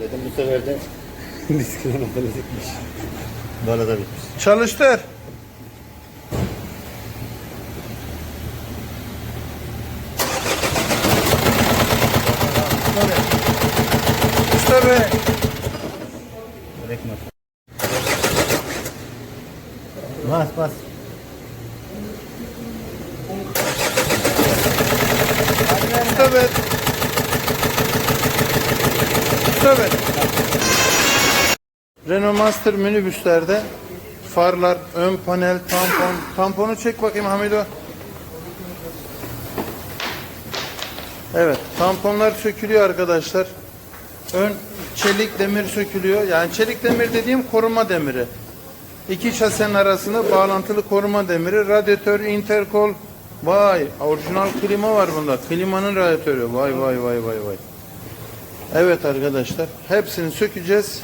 Dedim bu sefer de diskine noktada dikmiş. Böyle da bitmiş. Çalıştır. İşte be. Bırakma. Bas bas. İşte be. Be. Renault Master minibüslerde farlar, ön panel, tampon. Tamponu çek bakayım Hamido. Evet, tamponlar sökülüyor arkadaşlar. Ön çelik demir sökülüyor. Yani çelik demir dediğim koruma demiri. İki şasenin arasında bağlantılı koruma demiri, radyatör, interkol. Vay, orijinal klima var bunda. Klimanın radyatörü. Vay vay vay vay vay. Evet arkadaşlar, hepsini sökeceğiz.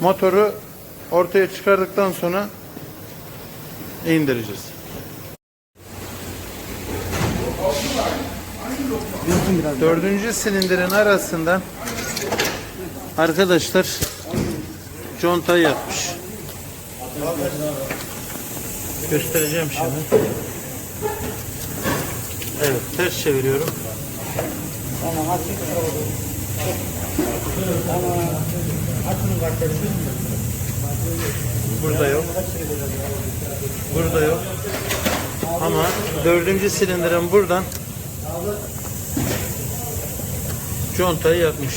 Motoru ortaya çıkardıktan sonra indireceğiz. Dördüncü silindirin arasından arkadaşlar conta yapmış. Göstereceğim şimdi. Evet ters çeviriyorum. Burada yok. Burada yok. Ama dördüncü silindirin buradan contayı yapmış.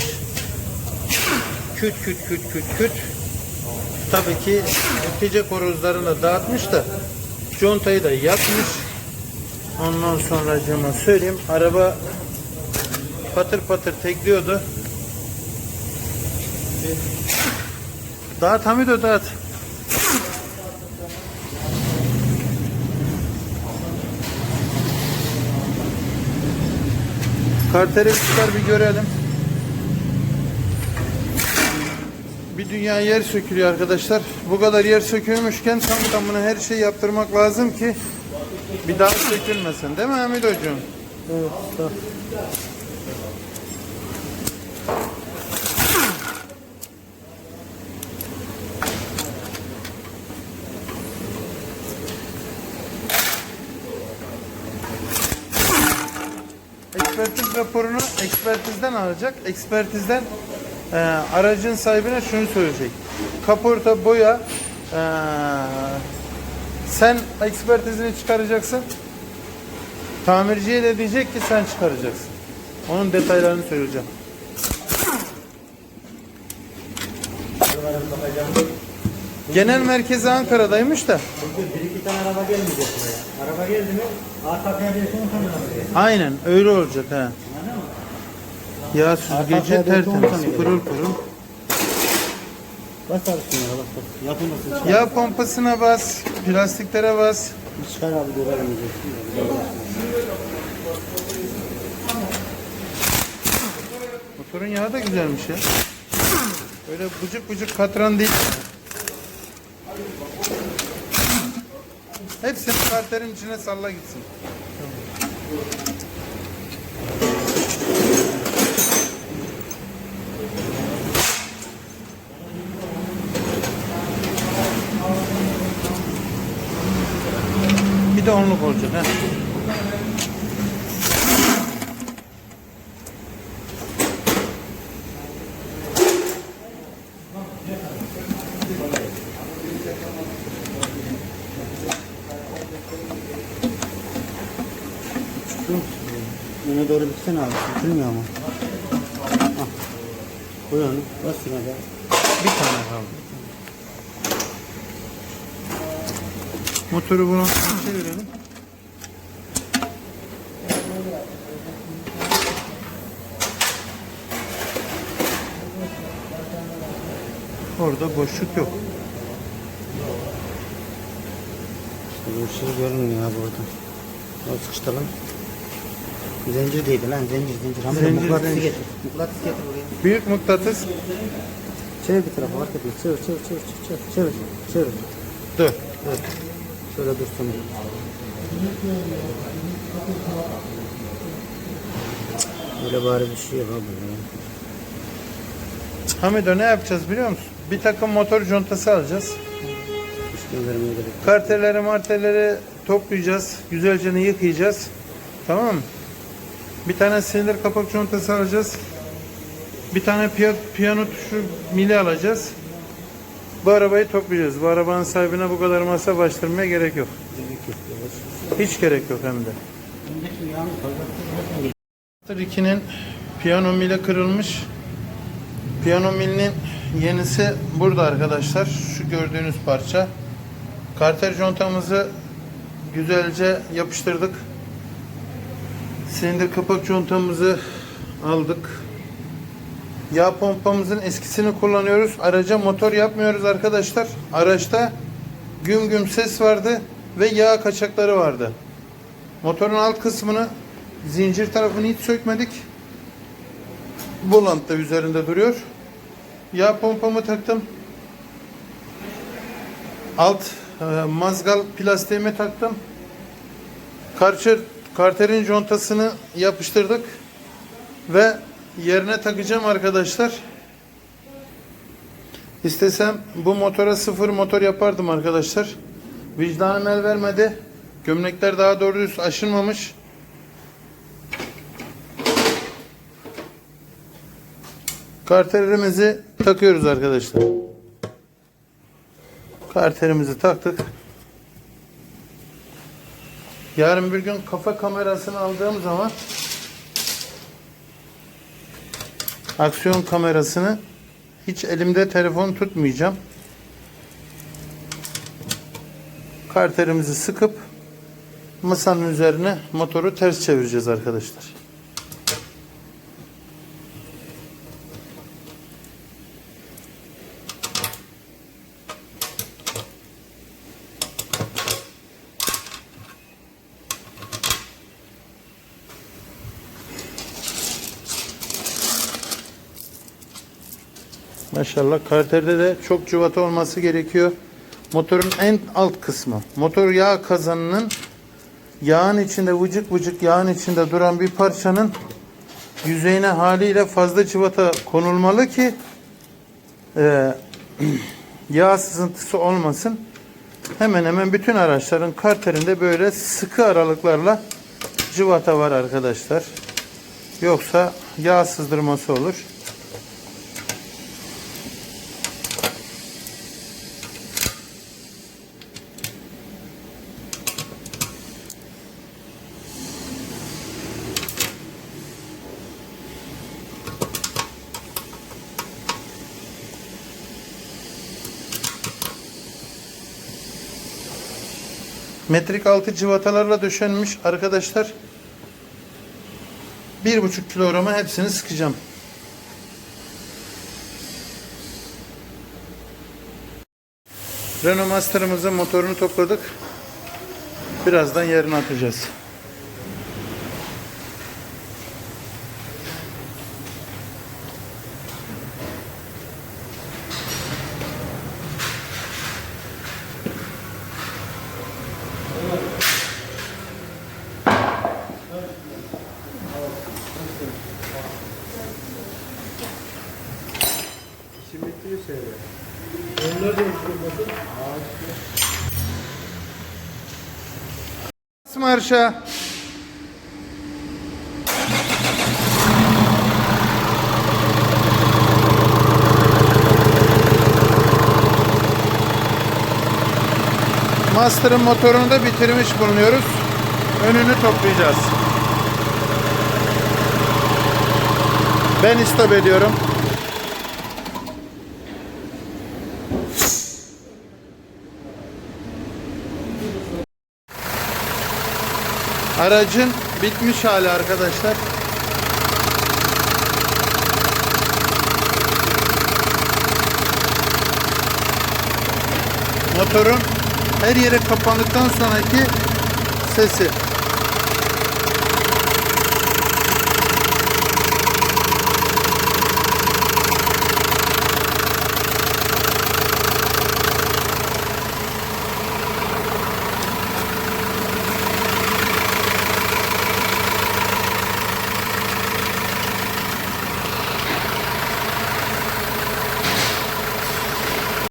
Küt küt küt küt küt. Tabii ki netice korozlarını dağıtmış da contayı da yapmış. Ondan sonra cama söyleyeyim. Araba patır patır tekliyordu. Dağıt Hamido dağıt. Karteri çıkar bir görelim. Bir dünya yer sökülüyor arkadaşlar. Bu kadar yer sökülmüşken tam tamına her şeyi yaptırmak lazım ki bir daha sökülmesin. Değil mi Hamid hocam? Evet. Ekspertiz raporunu ekspertizden alacak. Ekspertizden e, aracın sahibine şunu söyleyecek. Kaporta boya e, sen ekspertizini çıkaracaksın. Tamirciye de diyecek ki sen çıkaracaksın. Onun detaylarını söyleyeceğim. Genel merkezi Ankara'daymış da. Çünkü bir iki tane araba gelmeyecek buraya. Araba geldi mi arka perdesini tanıyor. Aynen öyle olacak ha. Ya süzgeci tertemiz, pırıl pırıl. Bas abi şuna bas bas. Yapılmasın. Yağ pompasına bas, plastiklere bas. Çıkar abi görelim. Motorun yağı da güzelmiş ya. Böyle bıcık bıcık katran değil. Hepsini karterin içine salla gitsin. Bir de onluk olacak ha. Öne doğru bitsene abi. Sürtülmüyor ama. Hah. Koy onu. Bas şuna da. Bir tane kaldı. Motoru bunu çevirelim. Orada boşluk yok. Bir şey görünmüyor orada. O sıkıştıralım. Zincir değildi lan zincir zincir. Hamza Zincir, mıknatısı zincir. getir. Mıknatıs getir buraya. Büyük mıknatıs. Çevir bir tarafa fark etmez. Çevir çevir çevir çevir. Çevir. Çevir. Dur. Evet. Şöyle dursun. Böyle bari bir şey yok abi. ya. Hamido ne yapacağız biliyor musun? Bir takım motor contası alacağız. Karteleri marteleri toplayacağız. Güzelce yıkayacağız. Tamam mı? Bir tane silindir kapak contası alacağız. Bir tane piya- piyano tuşu mili alacağız. Bu arabayı toplayacağız. Bu arabanın sahibine bu kadar masa baştırmaya gerek yok. Gerek yok. Yavaş. Hiç gerek yok hem de. 2'nin piyano mili kırılmış. Piyano milinin yenisi burada arkadaşlar. Şu gördüğünüz parça. Karter contamızı güzelce yapıştırdık. Silindir kapak contamızı aldık. Yağ pompamızın eskisini kullanıyoruz. Araca motor yapmıyoruz arkadaşlar. Araçta güm güm ses vardı ve yağ kaçakları vardı. Motorun alt kısmını zincir tarafını hiç sökmedik. Volant da üzerinde duruyor. Yağ pompamı taktım. Alt e, mazgal plastiğimi taktım. Karçır, karterin contasını yapıştırdık. Ve yerine takacağım arkadaşlar. İstesem bu motora sıfır motor yapardım arkadaşlar. Vicdanım el vermedi. Gömlekler daha doğru düz aşınmamış. Karterimizi takıyoruz arkadaşlar. Karterimizi taktık. Yarın bir gün kafa kamerasını aldığım zaman aksiyon kamerasını hiç elimde telefon tutmayacağım. Karterimizi sıkıp masanın üzerine motoru ters çevireceğiz arkadaşlar. Maşallah karterde de çok cıvata olması gerekiyor. Motorun en alt kısmı. Motor yağ kazanının yağın içinde vıcık vıcık yağın içinde duran bir parçanın yüzeyine haliyle fazla cıvata konulmalı ki e, yağ sızıntısı olmasın. Hemen hemen bütün araçların karterinde böyle sıkı aralıklarla cıvata var arkadaşlar. Yoksa yağ sızdırması olur. Metrik altı cıvatalarla döşenmiş arkadaşlar. Bir buçuk kilograma hepsini sıkacağım. Renault Master'ımızın motorunu topladık. Birazdan yerine atacağız. Marşa. Master'ın motorunu da bitirmiş bulunuyoruz. Önünü toplayacağız. Ben istop ediyorum. Aracın bitmiş hali arkadaşlar. Motorun her yere kapandıktan sonraki sesi.